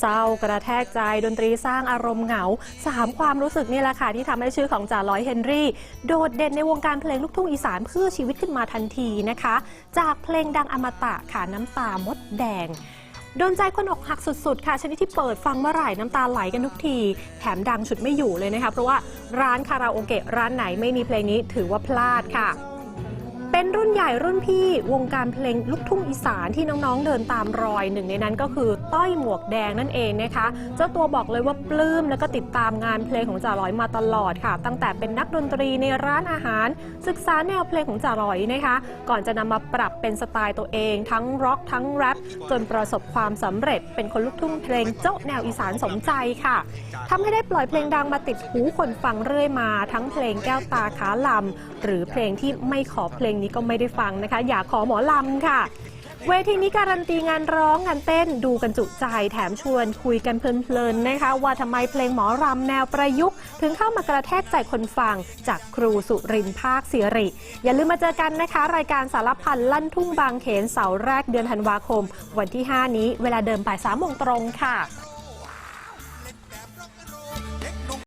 เศร้ากระแทกใจดนตรีสร้างอารมณ์เหงาสามความรู้สึกนี่แหละค่ะที่ทำให้ชื่อของจ่าลอยเฮนรี่ โดดเด่นในวงการเพลงลูกทุ่งอีสานเพื่อชีวิตขึ้นมาทันทีนะคะ จากเพลงดังอมตะค่ะน้ำตามดแดงโดนใจคนอกหักสุดๆ ค่ะ ชนิดที่เปิดฟังเมื่อไหร่น้ำตาไหลกันทุกที แถมดังฉุดไม่อยู่เลยนะคะ เพราะว่าร้านคาราโอเกะร้านไหนไม่มีเพลงนี้ถือว่าพลาดค่ะ เป็นรุ่นใหญ่รุ่นพี่วงการเพลงลูกทุ่งอีสานที่น้องๆเดินตามรอยหนึ่งในนั้นก็คือต้อยหมวกแดงนั่นเองนะคะ เจ้าตัวบอกเลยว่าปลื้มแล้วก็ติดตามงานเพลงของจ่าลอยมาตลอดค่ะ ตั้งแต่เป็นนักดนตรีในร้านอาหาร ศึกษาแนวเพลงของจ่าลอยนะคะ ก่อนจะนำมาปรับเป็นสไตล์ตัวเอง ทั้งร็อกทั้งแรปจนประสบความสำเร็จเป็นคนลูกทุ่งเพลงเจ้าแนวอีสานสมใจค่ะทำให้ได้ปล่อยเพลงดังมาติดหูคนฟังเรื่อยมา ทั้งเพลงแก้วตาขาลำหรือเพลงที่ไม่ขอเพลงนี้นี้ก็ไม่ได้ฟังนะคะ อยากขอหมอลำค่ะ เวทีนี้การันตีงานร้องงานเต้นดูกันจุใจแถมชวนคุยกันเพลินๆนะคะ ว่าทำไมเพลงหมอรำแนวประยุกต์ ถึงเข้ามากระแทกใจคนฟัง จากครูสุรินทร์ภาคศิริ อย่าลืมมาเจอกันนะคะ รายการสารพันลั่นทุ่งบางเขนเสาร์แรกเดือนธันวาคม วันที่ 5 นี้เวลาเดิมบ่ายสามโมงตรงค่ะ